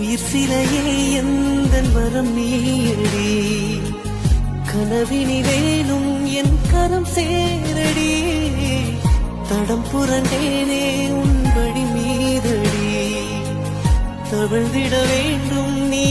உயிர் சிலையே எந்த வரம் நீடி கனவினிலேனும் என் கரம் சேரடி. தடம் புரண்டேனே உன் வழி மீதடி. தவிழ்ந்திட வேண்டும் நீ